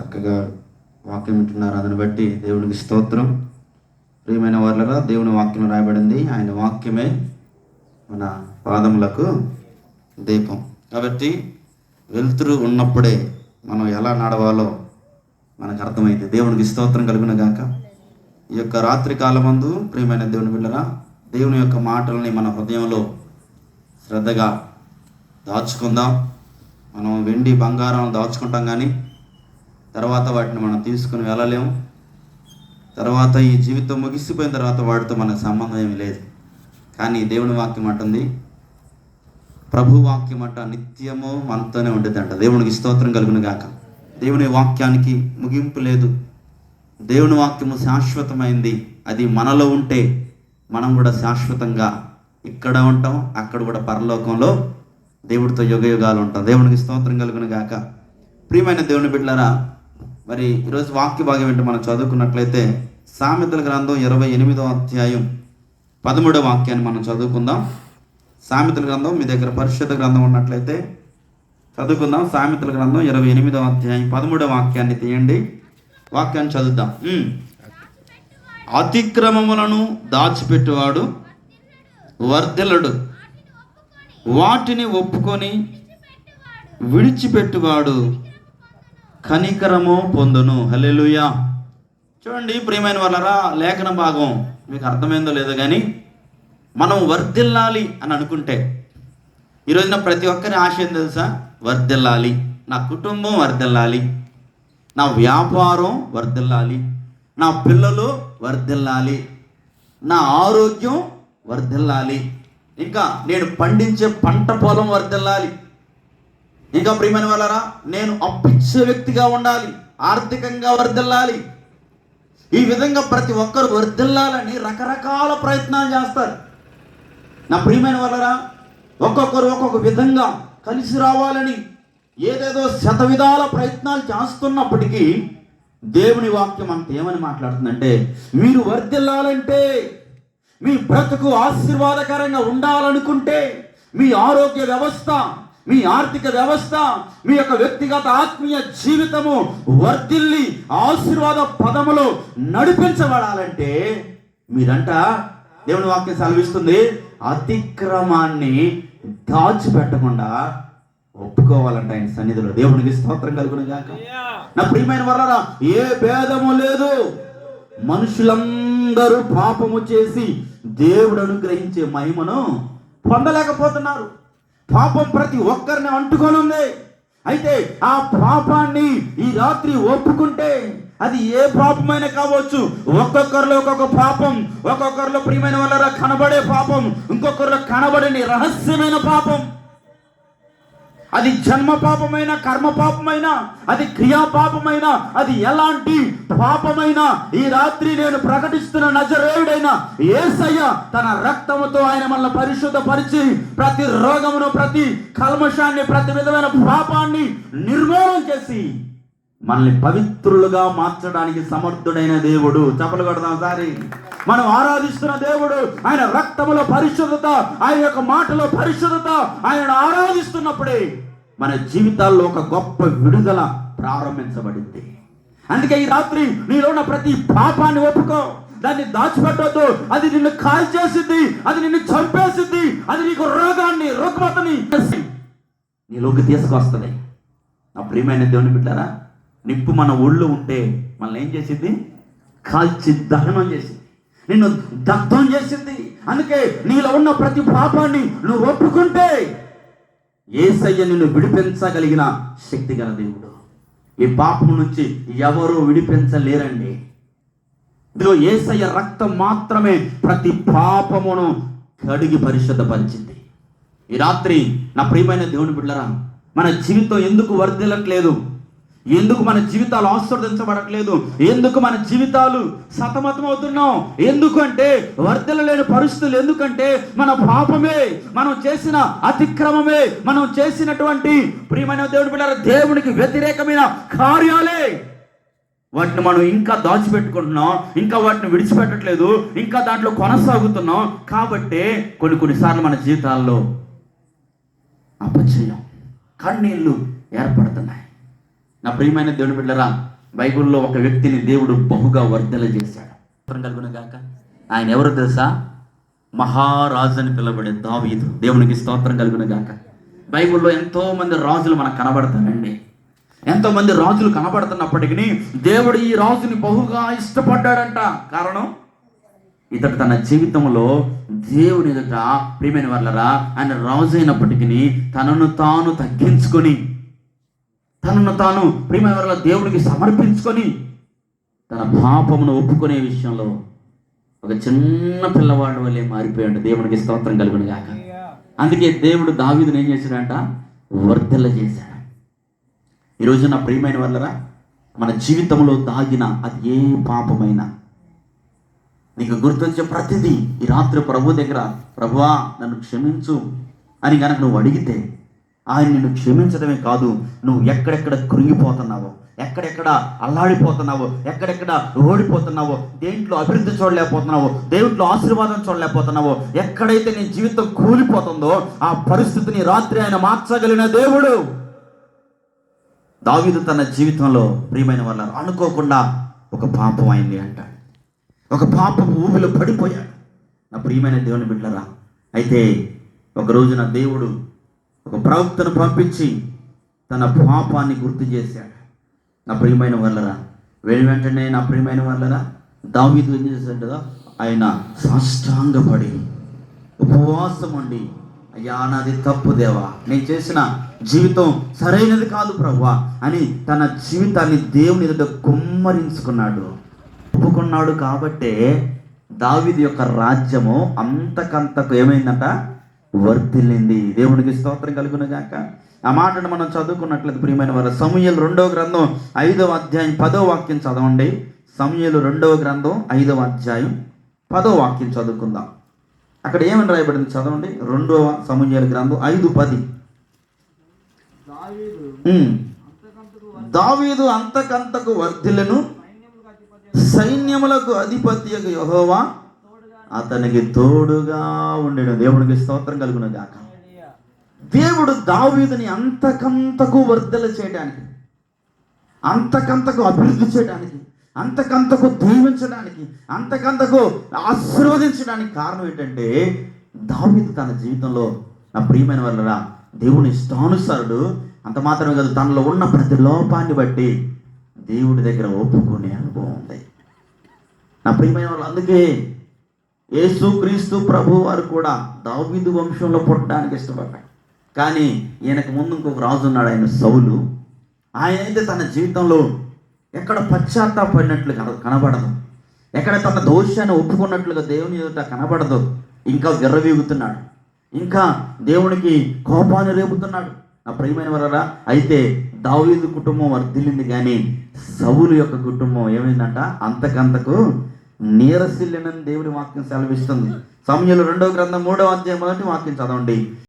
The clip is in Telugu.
చక్కగా వాక్యం వింటున్నారు అదని బట్టి దేవునికి స్తోత్రం. ప్రియమైన వాళ్ళగా దేవుని వాక్యం రాయబడింది. ఆయన వాక్యమే మన పాదములకు దీపం. కాబట్టి వెలుతురు ఉన్నప్పుడే మనం ఎలా నడవాలో మనకు అర్థమైంది దేవునికి స్తోత్రం కలిగిన గాక. ఈ యొక్క రాత్రి కాలమందు ప్రియమైన దేవుని బిళ్ళరా దేవుని యొక్క మాటలని మన హృదయంలో శ్రద్ధగా దాచుకుందాం. మనం వెండి బంగారం దాచుకుంటాం కానీ తర్వాత వాటిని మనం తీసుకుని వెళ్ళలేము. తర్వాత ఈ జీవితం ముగిసిపోయిన తర్వాత వాటితో మనకు సంబంధం ఏమి లేదు. కానీ దేవుని వాక్యం అంటుంది ప్రభు వాక్యం అంట నిత్యము మనతోనే ఉండేదంట. దేవునికి స్తోత్రం కలుగును గాక. దేవుని వాక్యానికి ముగింపు లేదు. దేవుని వాక్యము శాశ్వతమైంది. అది మనలో ఉంటే మనం కూడా శాశ్వతంగా ఇక్కడ ఉంటాం అక్కడ కూడా పరలోకంలో దేవుడితో యుగ యుగాలు ఉంటాం. దేవునికి స్తోత్రం కలుగును గాక. ప్రియమైన దేవుని బిడ్డలారా మరి ఈరోజు వాక్య భాగం ఏంటో మనం చదువుకున్నట్లయితే సామెతల గ్రంథం ఇరవై ఎనిమిదో అధ్యాయం పదమూడవ వాక్యాన్ని మనం చదువుకుందాం. సామెతల గ్రంథం మీ దగ్గర పరిశుద్ధ గ్రంథం ఉన్నట్లయితే చదువుకుందాం. సామెతల గ్రంథం ఇరవై ఎనిమిదవ అధ్యాయం పదమూడవ వాక్యాన్ని తీయండి. వాక్యాన్ని చదువుదాం. అతిక్రమములను దాచిపెట్టువాడు వర్ధిల్లడు. వాటిని ఒప్పుకొని విడిచిపెట్టువాడు కనికరము పొందును. హలెలుయా చూడండి ప్రియమైన వాళ్ళరా లేఖన భాగం. మీకు అర్థమైందో లేదో కానీ మనం వర్ధిల్లాలి అని అనుకుంటే ఈ రోజున ప్రతి ఒక్కరి ఆశ ఏం తెలుసా? వర్ధిల్లాలి. నా కుటుంబం వర్ధిల్లాలి. నా వ్యాపారం వర్ధిల్లాలి. నా పిల్లలు వర్ధిల్లాలి. నా ఆరోగ్యం వర్ధిల్లాలి. ఇంకా నేను పండించే పంట పొలం వర్ధిల్లాలి. ఇంకా ప్రియమైన వాళ్ళరా నేను అప్పిచ్చే వ్యక్తిగా ఉండాలి ఆర్థికంగా వర్ధిల్లాలి. ఈ విధంగా ప్రతి ఒక్కరు వర్ధిల్లాలని రకరకాల ప్రయత్నాలు చేస్తారు. నా ప్రియమైన వాళ్ళరా ఒక్కొక్కరు ఒక్కొక్క విధంగా కలిసి రావాలని ఏదేదో శత విధాల ప్రయత్నాలు చేస్తున్నప్పటికీ దేవుని వాక్యం అంత ఏమని మాట్లాడుతుందంటే మీరు వర్దిల్లాలంటే మీ బ్రతుకు ఆశీర్వాదకరంగా ఉండాలనుకుంటే మీ ఆరోగ్య వ్యవస్థ మీ ఆర్థిక వ్యవస్థ మీ యొక్క వ్యక్తిగత ఆత్మీయ జీవితము వర్ధిల్లి ఆశీర్వాద పదములో నడిపించబడాలంటే మీరంట దేవుని వాక్యం సెలవిస్తుంది అతిక్రమాన్ని దాచిపెట్టకుండా ఒప్పుకోవాలంట ఆయన సన్నిధిలో. దేవునికి స్తోత్రం కలుగును గాక నా ప్రియమైన వల్ల ఏ భేదము లేదు. మనుషులందరూ పాపము చేసి దేవుడు అనుగ్రహించే మహిమను పొందలేకపోతున్నారు. పాపం ప్రతి ఒక్కరిని అంటుకొని ఉంది. అయితే ఆ పాపాన్ని ఈ రాత్రి ఒప్పుకుంటే అది ఏ పాపమైనా కావచ్చు. ఒక్కొక్కరిలో ఒక్కొక్క పాపం ఒక్కొక్కరిలో ప్రియమైన వాళ్ళ కనబడే పాపం ఇంకొకరిలో కనబడని రహస్యమైన పాపం. అది జన్మ పాపమైన కర్మ పాపమైన అది క్రియా పాపమైన అది ఎలాంటి పాపమైన ఈ రాత్రి నేను ప్రకటిస్తున్న నజరేయుడైన ఏసయ్య తన రక్తముతో ఆయన మనల్ని పరిశుద్ధపరిచి ప్రతి రోగమును ప్రతి కల్మషాన్ని ప్రతి విధమైన పాపాన్ని నిర్మూలన చేసి మనల్ని పవిత్రులుగా మార్చడానికి సమర్థుడైన దేవుడు. చెప్పలు కొడదాం సారి మనం ఆరాధిస్తున్న దేవుడు ఆయన రక్తములో పరిశుద్ధత ఆయన యొక్క మాటలో పరిశుద్ధత ఆయన ఆరాధిస్తున్నప్పుడే మన జీవితాల్లో ఒక గొప్ప విడుదల ప్రారంభించబడింది. అందుకే ఈ రాత్రి నీలో ఉన్న ప్రతి పాపాన్ని ఒప్పుకో. దాన్ని దాచిపెట్టద్దు. అది నిన్ను కాల్ చేసింది అది నిన్ను చంపేసింది అది నీకు రోగాన్ని రుగ్మతని. నీలోకి తీసుకొస్తుంది. నా ప్రియమైన దేవుని బిడ్డారా నిప్పు మన ఒళ్ళు ఉంటే మనల్ని ఏం చేసింది? కాల్చి దహనం చేసింది. నిన్ను దగ్ధం చేసింది. అందుకే నీలో ఉన్న ప్రతి పాపాన్ని నువ్వు ఒప్పుకుంటే ఏసయ్య నిన్ను విడిపించగలిగిన శక్తి గల దేవుడు. ఈ పాపం నుంచి ఎవరు విడిపించలేరండి. ఇదిగో ఏసయ్య రక్తం మాత్రమే ప్రతి పాపమును కడిగి పరిశుద్ధపరిచింది. ఈ రాత్రి నా ప్రియమైన దేవుని బిడ్డరా మన జీవితం ఎందుకు వర్ధిల్లట్లేదు? ఎందుకు మన జీవితాలు ఆస్వాదించబడట్లేదు? ఎందుకు మన జీవితాలు సతమతం అవుతున్నాం ఎందుకంటే వర్ధలలేని పరిస్థితులు ఎందుకంటే మన పాపమే మనం చేసిన అతిక్రమమే మనం చేసినటువంటి ప్రియమైన దేవుడి పిల్లల దేవునికి వ్యతిరేకమైన కార్యాలే. వాటిని మనం ఇంకా దాచిపెట్టుకుంటున్నాం ఇంకా వాటిని విడిచిపెట్టట్లేదు ఇంకా దాంట్లో కొనసాగుతున్నాం. కాబట్టే కొన్ని కొన్నిసార్లు మన జీవితాల్లో అపచయం కన్నీళ్ళు ఏర్పడుతున్నాయి. నా ప్రియమైన దేవుని బిడ్డరా బైబిల్లో ఒక వ్యక్తిని దేవుడు బహుగా వర్ధల చేశాడు. స్తోత్రం కలుగును గాక. ఆయన ఎవరు తెలుసా? మహారాజు అని పిలవబడే దావీదు. దేవునికి స్తోత్రం కలుగును గాక. బైబిల్లో ఎంతో మంది రాజులు మనకు కనబడతారండి. ఎంతో మంది రాజులు కనబడుతున్నప్పటికీ దేవుడు ఈ రాజుని బహుగా ఇష్టపడ్డాడంట. కారణం? ఇతడు తన జీవితంలో దేవుని ఎదుట ప్రియమైన వాళ్ళరా ఆయన రాజు అయినప్పటికీ తనను తాను తగ్గించుకొని తనను తాను ప్రేమవరల దేవుడికి సమర్పించుకొని తన పాపమును ఒప్పుకునే విషయంలో ఒక చిన్న పిల్లవాడు వల్లే మారిపోయాడు. దేవునికి స్తోత్రం కలుగును గాక అందుకే దేవుడు దావీదుని ఏం చేశాడంట? వర్ధల చేశాడు. ఈరోజు నా ప్రియమైన వాళ్ళరా మన జీవితంలో దాగిన అది ఏ పాపమైనా నీకు గుర్తొచ్చే ప్రతిదీ ఈ రాత్రి ప్రభు దగ్గర ప్రభువా నన్ను క్షమించు అని కనుక నువ్వు అడిగితే ఆయన నిన్ను క్షమించడమే కాదు నువ్వు ఎక్కడెక్కడ కృంగిపోతున్నావో ఎక్కడెక్కడ అల్లాడిపోతున్నావో ఎక్కడెక్కడ ఓడిపోతున్నావో దేంట్లో అభివృద్ధి చూడలేకపోతున్నావో దేంట్లో ఆశీర్వాదం చూడలేకపోతున్నావో ఎక్కడైతే నీ జీవితం కూలిపోతుందో ఆ పరిస్థితిని రాత్రి ఆయన మార్చగలిగిన దేవుడు. దావీదు తన జీవితంలో ప్రియమైన వాళ్ళ అనుకోకుండా ఒక పాపం అయింది అంట. ఒక పాపం ఊబిలో పడిపోయాడు. నా ప్రియమైన దేవుని బిడ్డరా అయితే ఒక నా దేవుడు ఒక ప్రవక్తను పంపించి తన పాపాన్ని గుర్తు చేశాడు. నా ప్రియమైన వాళ్ళరా వెళ్ళి వెంటనే నా ప్రియమైన వాళ్ళరా దావీదు ఏం చేశాడుగా ఆయన సాష్టాంగపడి ఉపవాసం అండి అయ్యా నాది తప్పు దేవా నేను చేసిన జీవితం సరైనది కాదు ప్రవ్వా అని తన జీవితాన్ని దేవుని ఎదుట కుమ్మరించుకున్నాడు. ఒప్పుకున్నాడు కాబట్టే దావిది యొక్క రాజ్యము అంతకంతకు ఏమైందంట? వర్తిల్లింది దేవునికి స్తోత్రం కలుగునగాక ఆ మాటను మనం చదువుకున్నట్లయితే ప్రియమైన వారు సమూహలు రెండవ గ్రంథం ఐదవ అధ్యాయం పదో వాక్యం చదవండి. సమూహలు రెండవ గ్రంథం ఐదవ అధ్యాయం పదో వాక్యం చదువుకుందాం. అక్కడ ఏమని రాయబడింది చదవండి? రెండవ సమూహల గ్రంథం ఐదు పది. దావీదు అంతకంతకు వర్ధిలను సైన్యములకు అధిపతి యహోవా అతనికి తోడుగా ఉండేడు దేవుడికి స్తోత్రం కలుగును గాక. దేవుడు దావీదుని అంతకంతకు వర్ధల చేయడానికి అంతకంతకు అభివృద్ధి చేయడానికి అంతకంతకు దీవించడానికి అంతకంతకు ఆశీర్వదించడానికి కారణం ఏంటంటే దావీదు తన జీవితంలో నా ప్రియమైన వాళ్ళరా దేవుని ఇష్టానుసారుడు అంత మాత్రమే కాదు తనలో ఉన్న ప్రతి లోపాన్ని బట్టి దేవుడి దగ్గర ఒప్పుకునే అనుభవం ఉంది. నా ప్రియమైన వాళ్ళు అందుకే యేసుక్రీస్తు ప్రభు వారు కూడా దావీదు వంశంలో పుట్టడానికి ఇష్టపడ్డాడు కానీ ఈయనకు ముందు ఇంకొక రాజు ఉన్నాడు ఆయన సౌలు. ఆయన అయితే తన జీవితంలో ఎక్కడ పశ్చాత్తాపడినట్లు కన- కనబడదు. ఎక్కడ తన దోషాన్ని ఒప్పుకున్నట్లుగా దేవుని ఎదుట కనబడదు. ఇంకా విర్రవీగుతున్నాడు. ఇంకా దేవునికి కోపాన్ని రేపుతున్నాడు. నా ప్రియమైన వరరా అయితే దావీదు కుటుంబం వర్ధిల్లింది కానీ సవులు యొక్క కుటుంబం ఏమైందంట? అంతకంతకు నీరసిల్లినని దేవుని వాక్యం సెలవిస్తుంది. సమయంలో రెండవ గ్రంథం మూడో అధ్యాయం మొదటి వాక్యం చదవండి.